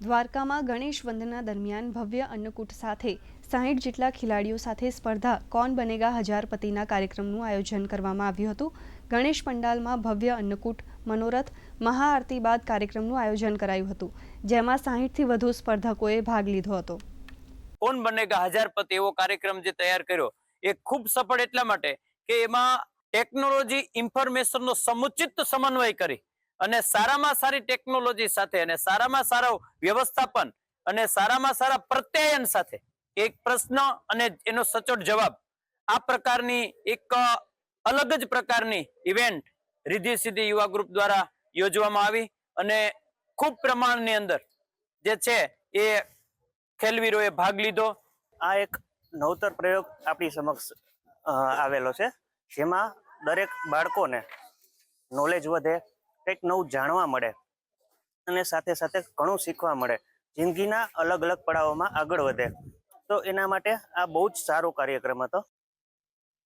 દ્વારકામાં ગણેશ વંદના દરમિયાન ભવ્ય અન્નકૂટ સાથે સાહીઠ જેટલા ખેલાડીઓ સાથે સ્પર્ધા કોણ બનેગા હજારપતિના કાર્યક્રમનું આયોજન કરવામાં આવ્યું હતું. ગણેશ પંડાલમાં ભવ્ય અન્નકૂટ, મનોરથ, મહાઆરતી બાદ કાર્યક્રમનું આયોજન કરાયું હતું, જેમાં સાહીઠથી વધુ સ્પર્ધકોએ ભાગ લીધો હતો. કોણ બનેગા હજારપતિ એવો કાર્યક્રમ જે તૈયાર કર્યો? એ ખૂબ સફળ એટલા માટે કે એમાં ટેકનોલોજી, ઇન્ફોર્મેશનનો સમુચિત સમન્વય કરી. અને સારામાં સારી ટેકનોલોજી સાથે અને સારામાં સારો વ્યવસ્થાપન અને સારામાં સારા પ્રત્યાયન સાથે એક પ્રશ્ન અને એનો સચોટ જવાબ આ પ્રકારની એક અલગ જ પ્રકારની ઇવેન્ટ રીધી સીધી યુવા ગ્રુપ દ્વારા યોજવામાં આવી અને ખૂબ પ્રમાણની અંદર જે છે એ ખેલવીરોએ ભાગ લીધો. આ એક નવતર પ્રયોગ આપણી સમક્ષ આવેલો છે. જેમાં દરેક બાળકોને નોલેજ વધે કંઈક નવું જાણવા મળે અને સાથે સાથે ઘણું શીખવા મળે. જિંદગીના અલગ અલગ પડાવોમાં આગળ વધે. તો એના માટે આ બહુ જ સારો કાર્યક્રમ હતો.